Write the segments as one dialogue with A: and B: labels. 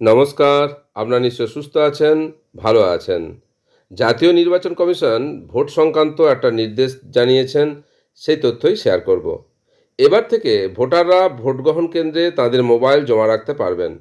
A: নমস্কার, আপনারা নিশ্চয় সুস্থ আছেন, ভালো আছেন। জাতীয় নির্বাচন কমিশন ভোট সংক্রান্ত একটা নির্দেশ জানিয়েছেন, সেই তথ্যই শেয়ার করব। এবার থেকে ভোটাররা ভোট গ্রহণ কেন্দ্রে তাদের মোবাইল জমা রাখতে পারবেন।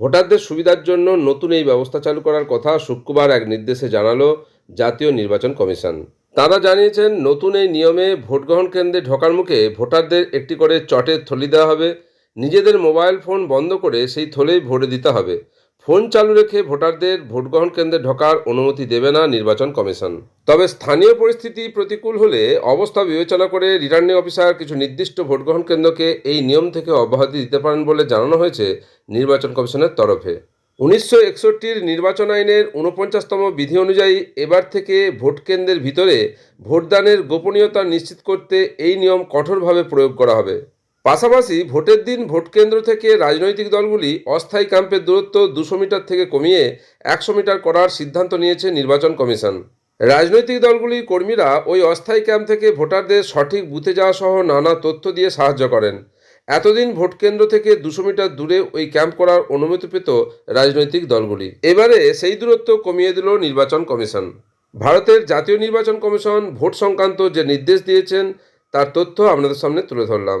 A: ভোটারদের সুবিধার জন্য নতুন এই ব্যবস্থা চালু করার কথা শুক্রবার এক নির্দেশে জানালো জাতীয় নির্বাচন কমিশন। তারা জানিয়েছেন, নতুন এই নিয়মে ভোট গ্রহণ কেন্দ্রে ঢোকার মুখে ভোটারদের একটি করে চটের থলি দেওয়া হবে। নিজেদের মোবাইল ফোন বন্ধ করে সেই থলেই ভোটে দিতে হবে। ফোন চালু রেখে ভোটারদের ভোট গ্রহণ কেন্দ্রে ঢোকার অনুমতি দেবে না নির্বাচন কমিশন। তবে স্থানীয় পরিস্থিতি প্রতিকূল হলে অবস্থা বিবেচনা করে রিটার্নিং অফিসার কিছু নির্দিষ্ট ভোট গ্রহণ কেন্দ্রকে এই নিয়ম থেকে অব্যাহতি দিতে পারেন বলে জানানো হয়েছে নির্বাচন কমিশনের তরফে। উনিশশো একষট্টির নির্বাচন আইনের উনপঞ্চাশতম বিধি অনুযায়ী এবার থেকে ভোট কেন্দ্রের ভিতরে ভোটদানের গোপনীয়তা নিশ্চিত করতে এই নিয়ম কঠোরভাবে প্রয়োগ করা হবে। পাশাপাশি ভোটের দিন ভোট কেন্দ্র থেকে রাজনৈতিক দলগুলি অস্থায়ী ক্যাম্পের দূরত্ব দুশো মিটার থেকে কমিয়ে একশো মিটার করার সিদ্ধান্ত নিয়েছে নির্বাচন কমিশন। রাজনৈতিক দলগুলির কর্মীরা ওই অস্থায়ী ক্যাম্প থেকে ভোটারদের সঠিক বুথে যাওয়া সহ নানা তথ্য দিয়ে সাহায্য করেন। এতদিন ভোট কেন্দ্র থেকে দুশো মিটার দূরে ওই ক্যাম্প করার অনুমতি পেত রাজনৈতিক দলগুলি। এবারে সেই দূরত্ব কমিয়ে দিল নির্বাচন কমিশন। ভারতের জাতীয় নির্বাচন কমিশন ভোট সংক্রান্ত যে নির্দেশ দিয়েছেন, তার তথ্য আপনাদের সামনে তুলে ধরলাম।